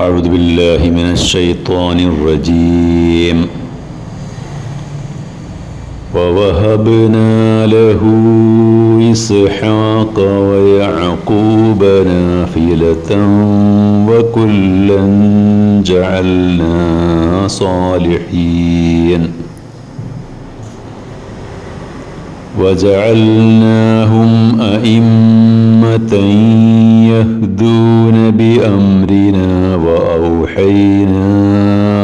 أعوذ بالله من الشيطان الرجيم. ووهبنا له إسحاق ويعقوب نافلة وكلا جعلنا صالحين. وجعلناهم أئمة يهدون بأمرنا وأوحينا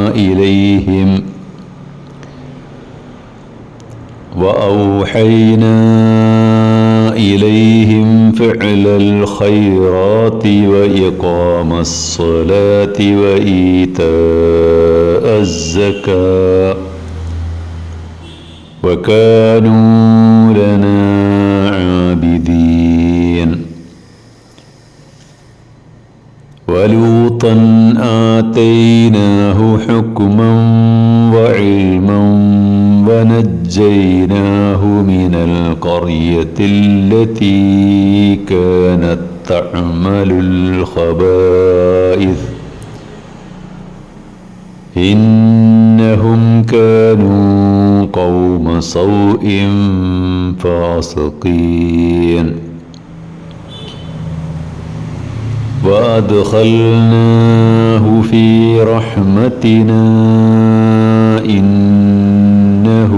إليهم وأوحينا إليهم فعل الخيرات وإقام الصلاة وإيتاء الزكاة وكانوا لنا عابدين. ولوطا آتيناه حكما وعلما ونجيناه من القرية التي كانت تعمل الخبائث. إنهم كانوا قوم سوء فاسقين وأدخلناه في رحمتنا إنه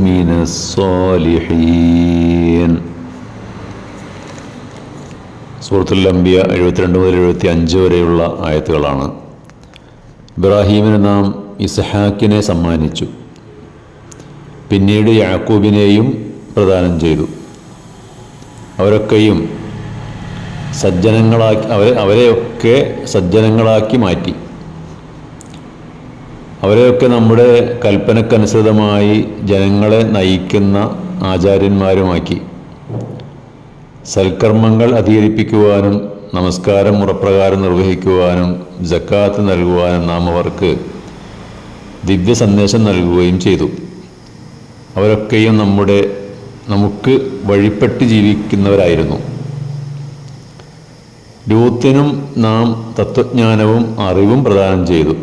من الصالحين സൂറത്തുൽ അംബിയ എഴുപത്തിരണ്ട് മുതൽ എഴുപത്തി അഞ്ച് വരെയുള്ള ആയത്തുകളാണ് ഇബ്രാഹീമിന് നാം ഇസ്ഹാക്കിനെ സമ്മാനിച്ചു. പിന്നീട് യാക്കൂബിനെയും പ്രദാനം ചെയ്തു. അവരൊക്കെയും സജ്ജനങ്ങളാക്കി അവരെ അവരെയൊക്കെ സജ്ജനങ്ങളാക്കി മാറ്റി. അവരെയൊക്കെ നമ്മുടെ കൽപ്പനക്കനുസൃതമായി ജനങ്ങളെ നയിക്കുന്ന ആചാര്യന്മാരുമാക്കി. സൽക്കർമ്മങ്ങൾ അധികരിപ്പിക്കുവാനും നമസ്കാരം മുറപ്രകാരം നിർവഹിക്കുവാനും ജക്കാത്ത് നൽകുവാനും നാം അവർക്ക് ദിവ്യ സന്ദേശം നൽകുകയും ചെയ്തു. അവരൊക്കെയും നമ്മുടെ നമുക്ക് വഴിപ്പെട്ട് ജീവിക്കുന്നവരായിരുന്നു. ലൂത്തിനും നാം തത്വജ്ഞാനവും അറിവും പ്രദാനം ചെയ്തു.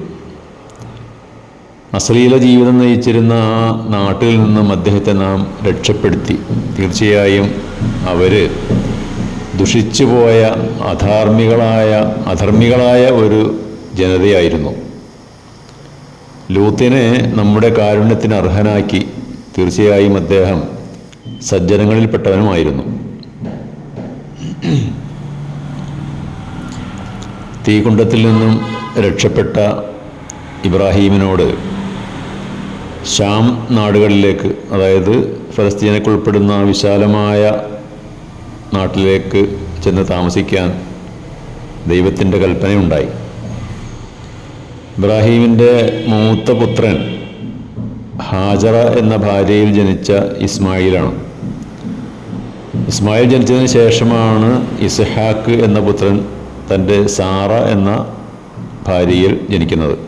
അശ്ലീല ജീവിതം നയിച്ചിരുന്ന ആ നാട്ടിൽ നിന്നും അദ്ദേഹത്തെ നാം രക്ഷപ്പെടുത്തി. തീർച്ചയായും അവർ ദുഷിച്ചുപോയ അധാർമികളായ അധർമ്മികളായ ഒരു ജനതയായിരുന്നു. ലൂത്തിനെ നമ്മുടെ കാരുണ്യത്തിന് അർഹനാക്കി തീർച്ചയായും അദ്ദേഹം സജ്ജനങ്ങളിൽപ്പെട്ടവനുമായിരുന്നു. തീകുണ്ടത്തിൽ നിന്നും രക്ഷപ്പെട്ട ഇബ്രാഹീമിനോട് ശാം നാടുകളിലേക്ക് അതായത് ഫലസ്തീനക്കുൾപ്പെടുന്ന വിശാലമായ നാട്ടിലേക്ക് ചെന്ന് താമസിക്കാൻ ദൈവത്തിന്റെ കൽപ്പനയുണ്ടായി. ഇബ്രാഹീമിന്റെ മൂത്ത പുത്രൻ ഹാജറ എന്ന ഭാര്യയിൽ ജനിച്ച ഇസ്മായിലാണ്. ഇസ്മായിൽ ജനിച്ചതിന് ശേഷമാണ് ഇസ്ഹാക്ക് എന്ന പുത്രൻ തന്റെ സാറ എന്ന ഭാര്യയിൽ ജനിക്കുന്നത്.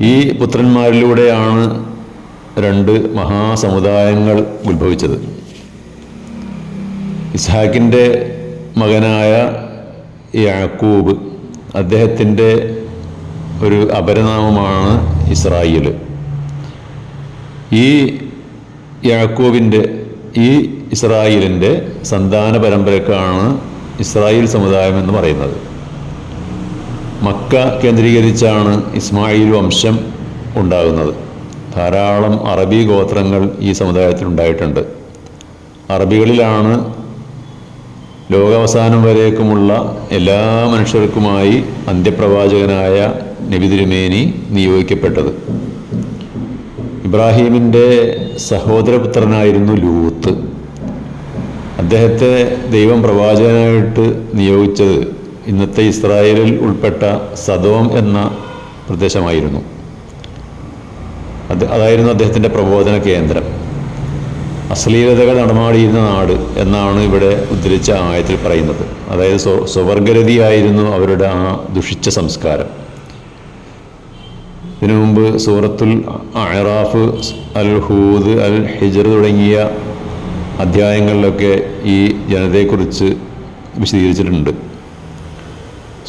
ഈ പുത്രന്മാരിലൂടെയാണ് രണ്ട് മഹാസമുദായങ്ങൾ ഉത്ഭവിച്ചത്. ഇസ്ഹാക്കിന്റെ മകനായ യാക്കൂബ് അദ്ദേഹത്തിന്റെ ഒരു അപരനാമമാണ് ഇസ്രായേൽ ഈ യാക്കൂബിന്റെ ഈ ഇസ്രായേലിന്റെ സന്താന പരമ്പരക്കാണ് ഇസ്രായേൽ സമുദായം എന്ന് പറയുന്നത്. മക്ക കേന്ദ്രീകരിച്ചാണ് ഇസ്മായിൽ വംശം ഉണ്ടാകുന്നത്. ധാരാളം അറബി ഗോത്രങ്ങൾ ഈ സമുദായത്തിൽ ഉണ്ടായിട്ടുണ്ട് അറബികളിലാണ് ലോകാവസാനം വരേക്കുമുള്ള എല്ലാ മനുഷ്യർക്കുമായി അന്ത്യപ്രവാചകനായ നബി തിരുമേനി നിയോഗിക്കപ്പെട്ടത്. ഇബ്രാഹീമിന്റെ സഹോദരപുത്രനായിരുന്നു ലൂത്ത്. അദ്ദേഹത്തെ ദൈവം പ്രവാചകനായിട്ട് നിയോഗിച്ചത് ഇന്നത്തെ ഇസ്രായേലിൽ ഉൾപ്പെട്ട സദോം എന്ന പ്രദേശമായിരുന്നു. അത് അതായിരുന്നു അദ്ദേഹത്തിന്റെ പ്രബോധന കേന്ദ്രം. അശ്ലീലതകൾ നടമാടിയിരുന്ന നാട് എന്നാണ് ഇവിടെ ഉദ്ധരിച്ച ആയത്തിൽ പറയുന്നത്. അതായത് സ്വ സ്വവർഗരതിയായിരുന്നു അവരുടെ ആ ദുഷിച്ച സംസ്കാരം. ഇതിനു മുമ്പ് സൂറത്തുൽ അഹറാഫ് അൽ ഹൂദ് അൽ ഹിജർ തുടങ്ങിയ അധ്യായങ്ങളിലൊക്കെ ഈ ജനതയെക്കുറിച്ച് വിശദീകരിച്ചിട്ടുണ്ട്.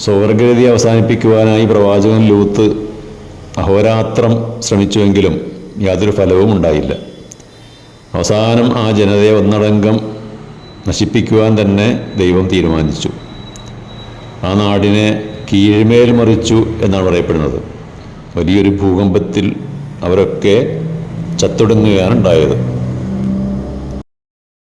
സ്വവർഗരതി അവസാനിപ്പിക്കുവാനായി പ്രവാചകൻ ലൂത്ത് അഹോരാത്രം ശ്രമിച്ചുവെങ്കിലും യാതൊരു ഫലവും ഉണ്ടായില്ല. അവസാനം ആ ജനതയെ ഒന്നടങ്കം നശിപ്പിക്കുവാൻ തന്നെ ദൈവം തീരുമാനിച്ചു. ആ നാടിനെ കീഴ്മേൽ മറിച്ചു എന്നാണ് പറയപ്പെടുന്നത്. വലിയൊരു ഭൂകമ്പത്തിൽ അവരൊക്കെ ചത്തൊടുങ്ങുകയാണ് ഉണ്ടായത്.